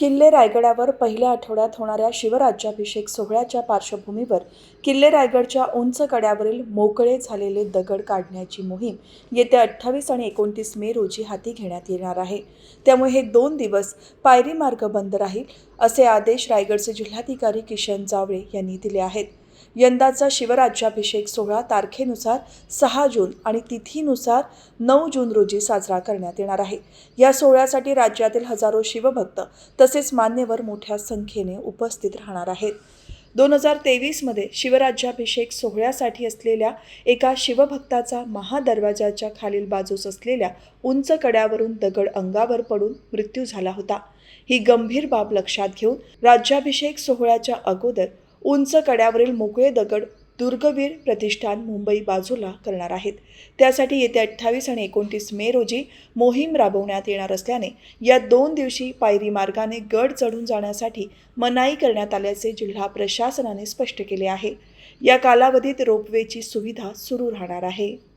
किल्ले रायगडावर पहिल्या आठवड्यात होणाऱ्या शिवराज्याभिषेक सोहळ्याच्या पार्श्वभूमीवर किल्ले रायगडच्या उंच कड्यावरील मोकळे झालेले दगड काढण्याची मोहीम येत्या अठ्ठावीस आणि एकोणतीस मे रोजी हाती घेण्यात येणार आहे. त्यामुळे हे दोन दिवस पायरी मार्ग बंद राहील असे आदेश रायगडचे जिल्हाधिकारी किशन जावळे यांनी दिले आहेत. यंदाचा शिवराज्याभिषेक सोहळा तारखेनुसार सहा जून आणि तिथीनुसार नऊ जून रोजी साजरा करण्यात येणार आहे. या सोहळ्यासाठी राज्यातील हजारो शिवभक्त तसेच मान्यवर मोठ्या संख्येने उपस्थित राहणार आहेत. दोन हजार तेवीसमध्ये शिवराज्याभिषेक सोहळ्यासाठी असलेल्या एका शिवभक्ताचा महादरवाजाच्या खालील बाजूस असलेल्या उंच कड्यावरून दगड अंगावर पडून मृत्यू झाला होता. ही गंभीर बाब लक्षात घेऊन राज्याभिषेक सोहळ्याच्या अगोदर उंच कड्यावरील मोकळे दगड दुर्गवीर प्रतिष्ठान मुंबई बाजूला करणार आहेत. त्यासाठी येत्या अठ्ठावीस आणि एकोणतीस मे रोजी मोहीम राबवण्यात येणार असल्याने या दोन दिवशी पायरी मार्गाने गड चढून जाण्यासाठी मनाई करण्यात आल्याचे जिल्हा प्रशासनाने स्पष्ट केले आहे. या कालावधीत रोपवेची सुविधा सुरू राहणार आहे.